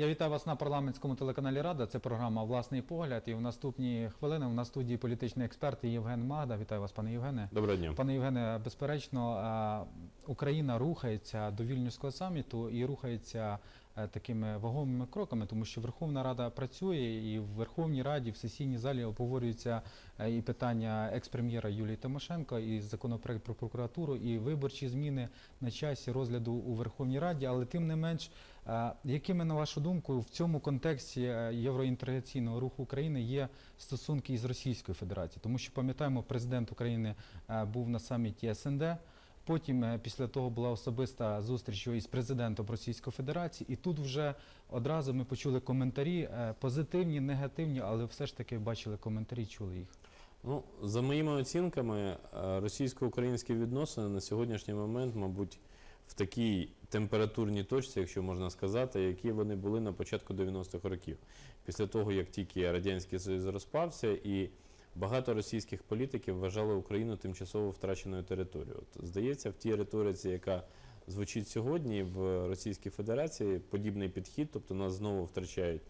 Я вітаю вас на парламентському телеканалі Рада. Це програма Власний погляд. І в наступні хвилини у нас студії політичний експерт Євген Магда. Вітаю вас, пане Євгене. Доброго дня. Пане Євгене, безперечно, е, Україна рухається до вільнюського саміту і рухається такими вагомими кроками, тому що Верховна Рада працює, і в Верховній Раді в сесійній залі обговорюються е, і питання екс-прем'єра Юлії Тимошенко, і законопроект про прокуратуру, і виборчі зміни на часі розгляду у Верховній Раді. Але тим не менш, е, якими на вашу думку в цьому контексті е, євроінтеграційного руху України є стосунки із Російською Федерацією? Тому що пам'ятаємо, президент України е, був на саміті СНД. Потім е, після того була особиста зустріч із президентом Російської Федерації, і тут вже одразу ми почули коментарі е, позитивні, негативні, але все ж таки бачили коментарі, чули їх. Ну, за моїми оцінками, е, російсько-українські відносини на сьогоднішній момент, мабуть, в такій температурній точці, якщо можна сказати, які вони були на початку 90-х років. Після того, як тільки Радянський Союз розпався, і багато російських політиків вважали Україну тимчасово втраченою територією. От, здається, в тій риториці, яка звучить сьогодні в Російській Федерації, подібний підхід, тобто нас знову втрачають.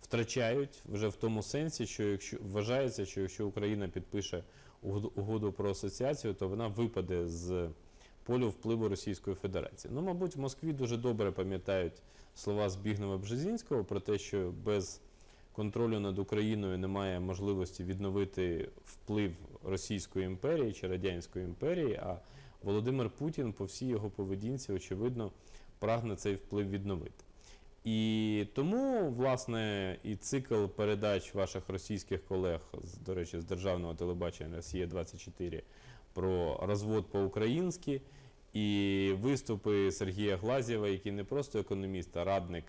Втрачають вже в тому сенсі, що якщо вважається, що якщо Україна підпише угоду- про асоціацію, то вона випаде з полю впливу Російської Федерації. Ну, мабуть, в Москві дуже добре пам'ятають слова Збігнева Бжезінського про те, що без контролю над Україною немає можливості відновити вплив Російської імперії чи Радянської імперії. А Володимир Путін по всій його поведінці, очевидно, прагне цей вплив відновити. І тому, власне, і цикл передач ваших російських колег, до речі, з державного телебачення Росія 24 про розвод по-українськи, і виступи Сергія Глазєва, який не просто економіст, а радник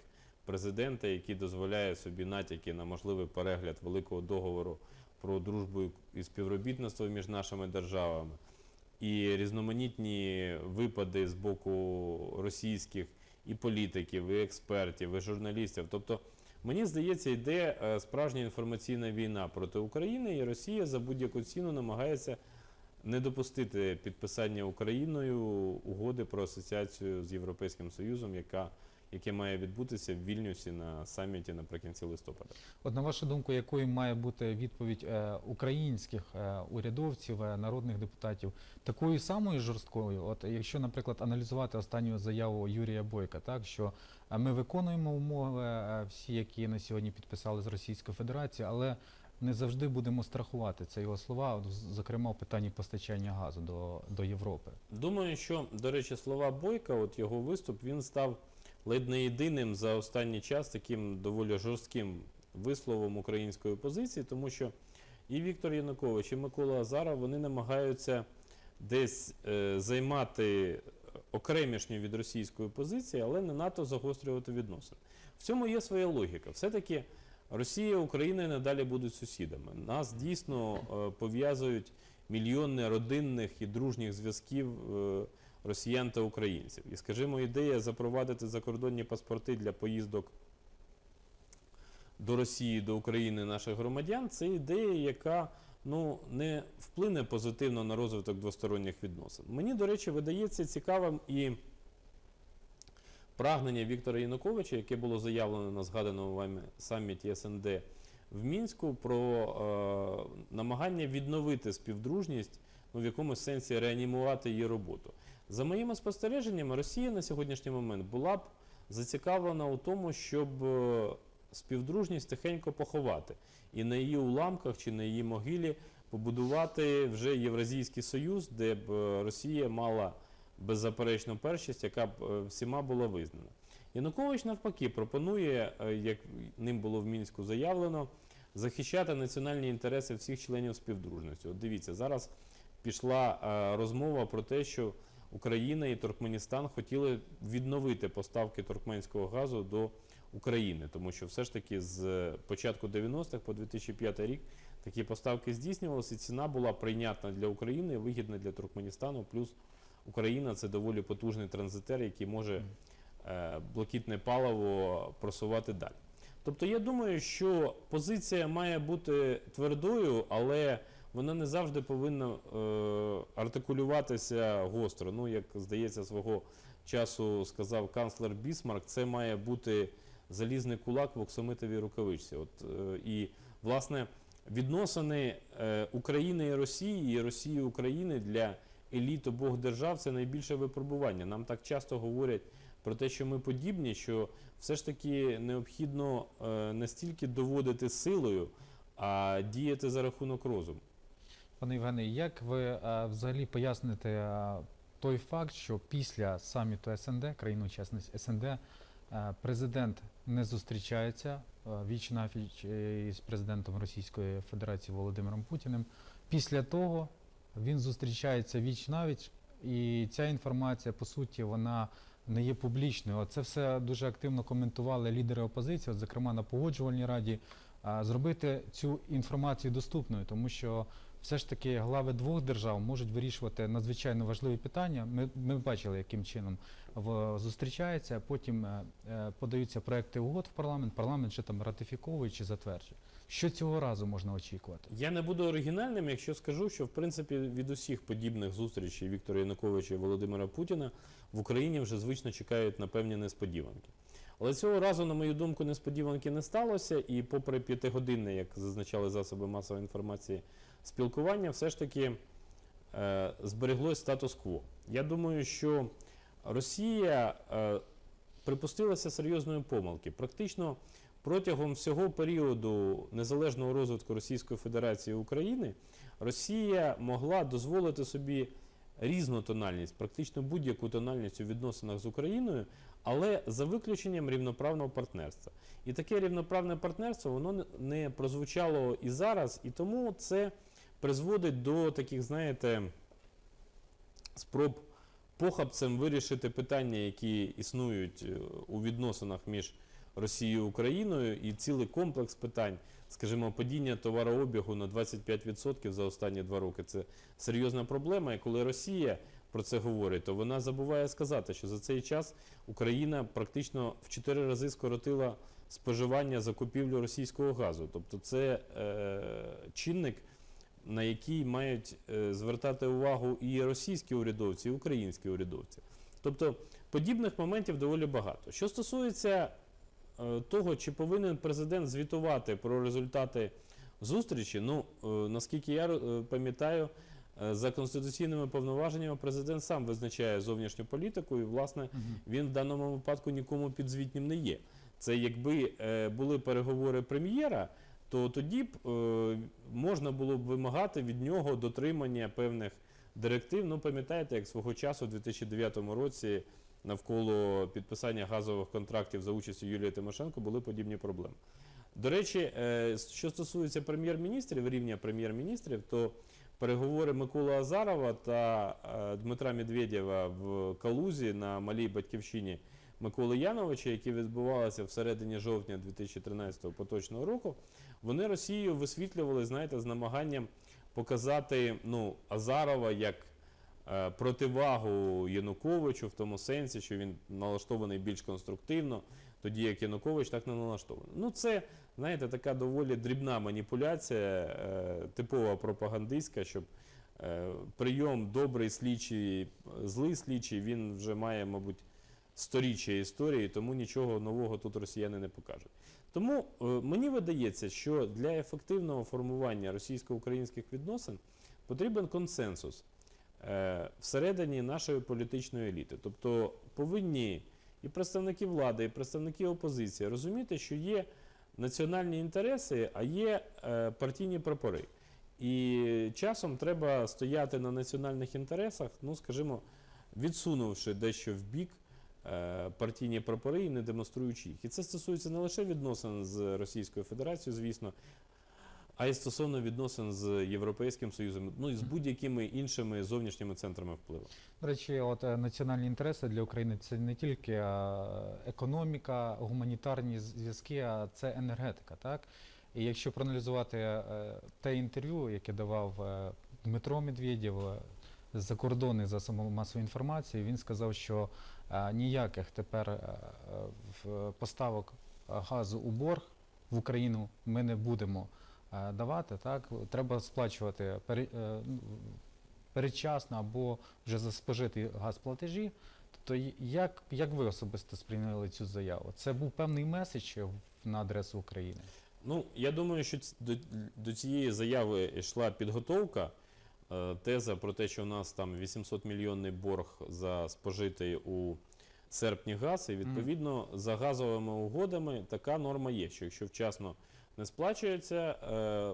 президента, який дозволяє собі натяки на можливий перегляд великого договору про дружбу і співробітництво між нашими державами, і різноманітні випади з боку російських і політиків, і експертів, і журналістів. Тобто, мені здається, йде е, справжня інформаційна війна проти України, і Росія за будь-яку ціну намагається не допустити підписання Україною угоди про асоціацію з Європейським Союзом, яка, яке має відбутися в Вільнюсі на саміті наприкінці листопада. От на вашу думку, якою має бути відповідь е, українських е, урядовців, е, народних депутатів, такою самою жорсткою? От якщо, наприклад, аналізувати останню заяву Юрія Бойка, так що ми виконуємо умови всі, які на сьогодні підписали з Російською Федерацією, але не завжди будемо страхувати. Це його слова, зокрема в питанні постачання газу до, до Європи. Думаю, що, до речі, слова Бойка, от його виступ, він став ледь не єдиним за останній час таким доволі жорстким висловом української позиції, тому що і Віктор Янукович, і Микола Азаров вони намагаються десь е, займати окремішню від російської позиції, але не надто загострювати відносини. В цьому є своя логіка. Все-таки Росія і Україна надалі будуть сусідами. Нас дійсно е, пов'язують мільйони родинних і дружніх зв'язків е, росіян та українців. І, скажімо, ідея запровадити закордонні паспорти для поїздок до Росії, до України наших громадян це ідея, яка ну, не вплине позитивно на розвиток двосторонніх відносин. Мені, до речі, видається цікавим і прагнення Віктора Януковича, яке було заявлено на згаданому вами саміті СНД в Мінську, про е, намагання відновити співдружність, ну, в якомусь сенсі реанімувати її роботу. За моїми спостереженнями, Росія на сьогоднішній момент була б зацікавлена у тому, щоб е, співдружність тихенько поховати і на її уламках чи на її могилі побудувати вже Євразійський Союз, де б е, Росія мала беззаперечну першість, яка б е, всіма була визнана. Янукович навпаки пропонує, як ним було в мінську заявлено, захищати національні інтереси всіх членів співдружності. От дивіться, зараз пішла розмова про те, що Україна і Туркменістан хотіли відновити поставки туркменського газу до України, тому що все ж таки з початку 90-х по 2005 рік такі поставки здійснювалися, і ціна була прийнятна для України, вигідна для Туркменістану. Плюс Україна це доволі потужний транзитер, який може е, блакитне паливо просувати далі. Тобто я думаю, що позиція має бути твердою, але вона не завжди повинна е, артикулюватися гостро. Ну, як здається, свого часу сказав канцлер Бісмарк, це має бути залізний кулак в оксамитовій рукавичці. От, е, і, власне, відносини е, України і Росії, і Росії і України для еліт обох держав це найбільше випробування. Нам так часто говорять про те, що ми подібні, що все ж таки необхідно е, не стільки доводити силою, а діяти за рахунок розуму. Пане Євгене, як ви е, взагалі поясните е, той факт, що після саміту СНД, країн-учасниць СНД, е, президент не зустрічається віч навіч е, із президентом Російської Федерації Володимиром Путіним. Після того він зустрічається віч навіч, і ця інформація, по суті, вона не є публічною. Це все дуже активно коментували лідери опозиції, от, зокрема на погоджувальній раді. Зробити цю інформацію доступною, тому що все ж таки глави двох держав можуть вирішувати надзвичайно важливі питання. Ми, ми бачили, яким чином в, зустрічається, потім е, е, подаються проекти угод в парламент, парламент ще там ратифіковує чи затверджує. Що цього разу можна очікувати? Я не буду оригінальним, якщо скажу, що в принципі від усіх подібних зустрічей Віктора Януковича і Володимира Путіна в Україні вже звично чекають на певні несподіванки. Але цього разу, на мою думку, несподіванки не сталося, і попри п'ятигодинне, як зазначали засоби масової інформації, спілкування, все ж таки е, збереглось статус-кво. Я думаю, що Росія е, припустилася серйозної помилки. Практично протягом всього періоду незалежного розвитку Російської Федерації України Росія могла дозволити собі різну тональність, практично будь-яку тональність у відносинах з Україною, але за виключенням рівноправного партнерства. І таке рівноправне партнерство воно не- прозвучало і зараз, і тому це призводить до таких, знаєте, спроб похабцем вирішити питання, які існують е, у відносинах між Росією і Україною, і цілий комплекс питань, скажімо, падіння товарообігу на 25% за останні два роки. Це серйозна проблема. І коли Росія про це говорить, то вона забуває сказати, що за цей час Україна практично в 4 рази скоротила споживання закупівлю російського газу. Тобто, це е, чинник на який мають е, звертати увагу і російські урядовці, і українські урядовці. Тобто подібних моментів доволі багато. Що стосується е, того, чи повинен президент звітувати про результати зустрічі, ну е, наскільки я пам'ятаю, за конституційними повноваженнями президент сам визначає зовнішню політику, і власне він в даному випадку нікому підзвітнім не є. Це якби е, були переговори прем'єра, то тоді б е, можна було б вимагати від нього дотримання певних директив. Ну, пам'ятаєте, як свого часу, у 2009 році, навколо підписання газових контрактів за участю Юлії Тимошенко були подібні проблеми. До речі, е, що стосується прем'єр-міністрів, рівня прем'єр-міністрів, то переговори Миколи Азарова та е, Дмитра Медведєва в Калузі на малій батьківщині Миколи Яновича, які відбувалися всередині жовтня 2013 поточного року, вони Росію висвітлювали, знаєте, з намаганням показати ну, Азарова як е, противагу Януковичу в тому сенсі, що він налаштований більш конструктивно, тоді як Янукович так не налаштований. Ну, це, знаєте, така доволі дрібна маніпуляція, е, типова пропагандистська, щоб е, прийом добрий слідчий, злий слідчий, він вже має, мабуть, сторіччя історії, тому нічого нового тут росіяни не покажуть. Тому е, мені видається, що для ефективного формування російсько-українських відносин потрібен консенсус всередині нашої політичної еліти. Тобто повинні і представники влади, і представники опозиції розуміти, що є національні інтереси, а є е, партійні прапори. І часом треба стояти на національних інтересах, ну скажімо, відсунувши дещо в бік е, партійні прапори і не демонструючи їх. І це стосується не лише відносин з Російською Федерацією, звісно, а й стосовно відносин з Європейським Союзом, ну і з будь-якими іншими зовнішніми центрами впливу. До речі, от е, національні інтереси для України це не тільки економіка, гуманітарні зв'язки, а це енергетика, так? І якщо проаналізувати е, те інтерв'ю, яке давав е, Дмитро Медведєв з-за кордони за масової інформації, він сказав, що ніяких тепер поставок газу у борг в Україну ми не будемо давати. Так? Треба сплачувати е, ну, передчасно або вже за спожитий газ платежі. То як, як ви особисто сприйняли цю заяву? Це був певний меседж на адресу України? Ну, я думаю, що до, до цієї заяви йшла підготовка. Е, Теза про те, що у нас там 800 мільйонний борг за спожитий у серпні газ, і відповідно за газовими угодами така норма є, що якщо вчасно не сплачується е,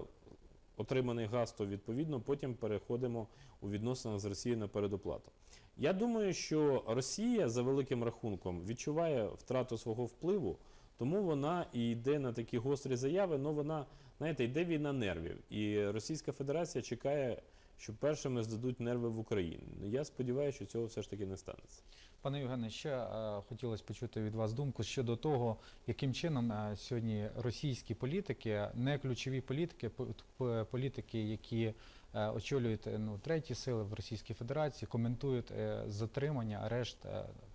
отриманий газ, то відповідно потім переходимо у відносинах з Росією на передоплату. Я думаю, що Росія за великим рахунком відчуває втрату свого впливу, тому вона і йде на такі гострі заяви. Ну вона, знаєте, йде війна нервів. І Російська Федерація чекає, що першими здадуть нерви в Україні. Я сподіваюся, що цього все ж таки не станеться. Пане Євгене, ще е, хотілося почути від вас думку щодо того, яким чином е, сьогодні російські політики, не ключові політики, політики, які е, очолюють ну, треті сили в Російській Федерації, коментують затримання, арешт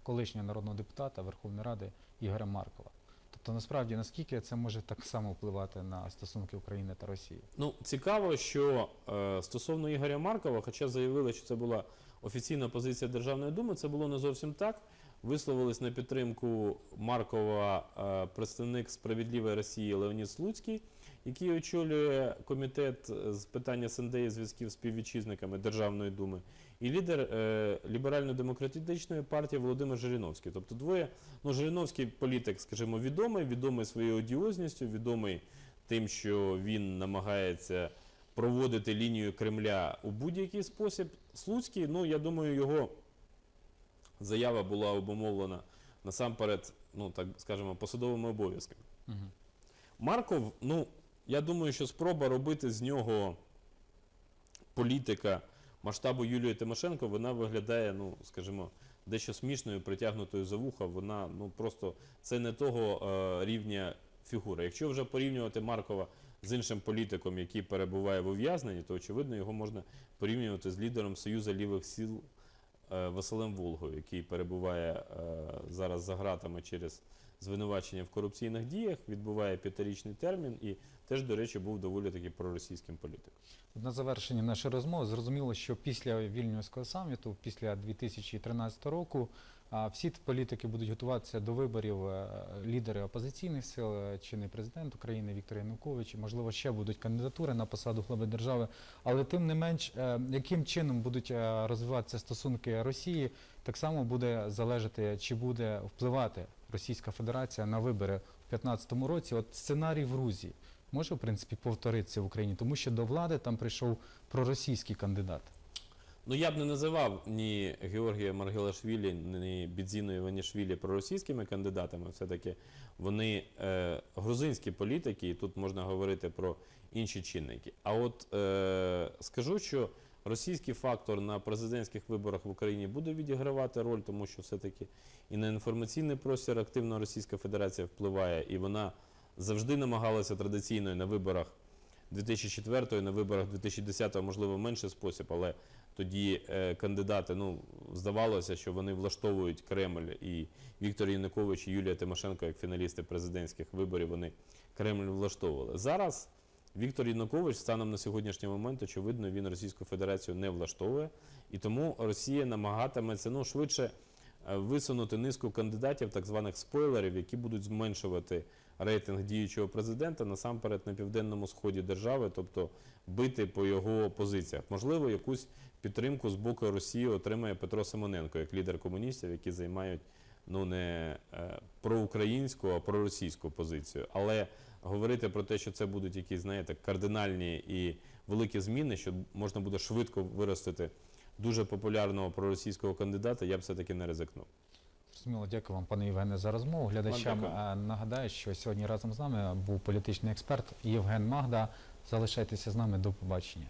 колишнього народного депутата Верховної Ради Ігоря Маркова. Тобто, насправді, наскільки це може так само впливати на стосунки України та Росії? Ну, цікаво, що стосовно Ігоря Маркова, хоча заявили, що це була офіційна позиція Державної думи, це було не зовсім так. Висловились на підтримку Маркова е, представник справедливої Росії Леонід Слуцький, який очолює комітет з питання СНД і зв'язків з співвітчизниками Державної думи, і лідер е, ліберально-демократичної партії Володимир Жириновський. Тобто двоє, ну Жириновський політик, скажімо, відомий, відомий своєю одіозністю, відомий тим, що він намагається проводити лінію Кремля у будь-який спосіб. Слуцький, ну я думаю, його заява була обумовлена насамперед, ну так скажемо, посадовими обов'язками. Угу. Марков, ну я думаю, що спроба робити з нього політика масштабу Юлії Тимошенко, вона виглядає, ну скажімо, дещо смішною, притягнутою за вуха. Вона ну просто це не того е, рівня фігура. Якщо вже порівнювати Маркова з іншим політиком, який перебуває в ув'язненні, то очевидно його можна порівнювати з лідером Союзу лівих сил е, Василем Волгою, який перебуває е, зараз за ґратами через звинувачення в корупційних діях, відбуває п'ятирічний термін і теж, до речі, був доволі таки проросійським політиком. На завершення нашої розмови зрозуміло, що після Вільнюського саміту, після 2013 року, всі політики будуть готуватися до виборів е, лідери опозиційних сил, е, чинний президент України Віктор Янукович, можливо, ще будуть кандидатури на посаду глави держави. Але тим не менш, е, яким чином будуть розвиватися стосунки Росії, так само буде залежати, чи буде впливати Російська Федерація на вибори в 2015 році. От сценарій в Грузії може в принципі повторитися в Україні, тому що до влади там прийшов проросійський кандидат. Ну я б не називав ні Георгія Маргелашвілі, ні Бідзіну Іванішвілі проросійськими кандидатами. Все-таки вони е, грузинські політики, і тут можна говорити про інші чинники. А от е, скажу, що російський фактор на президентських виборах в Україні буде відігравати роль, тому що все-таки і на інформаційний простір активно Російська Федерація впливає, і вона завжди намагалася традиційно на виборах 2004 на виборах 2010 можливо, менший спосіб, але тоді е, кандидати, ну, здавалося, що вони влаштовують Кремль і Віктор Янукович і Юлія Тимошенко, як фіналісти президентських виборів, вони Кремль влаштовували. Зараз Віктор Янукович станом на сьогоднішній момент, очевидно, він Російську Федерацію не влаштовує, і тому Росія намагатиметься ну, швидше висунути низку кандидатів, так званих спойлерів, які будуть зменшувати рейтинг діючого президента насамперед на південному сході держави, тобто бити по його позиціях. Можливо, якусь підтримку з боку Росії отримає Петро Симоненко як лідер комуністів, які займають ну не е, проукраїнську, а проросійську позицію. Але говорити про те, що це будуть якісь, знаєте, кардинальні і великі зміни, що можна буде швидко виростити дуже популярного проросійського кандидата, я б все-таки не ризикнув. Зрозуміло, дякую вам, пане Євгене, за розмову. Глядачам е, нагадаю, що сьогодні разом з нами був політичний експерт Євген Магда. Залишайтеся з нами до побачення.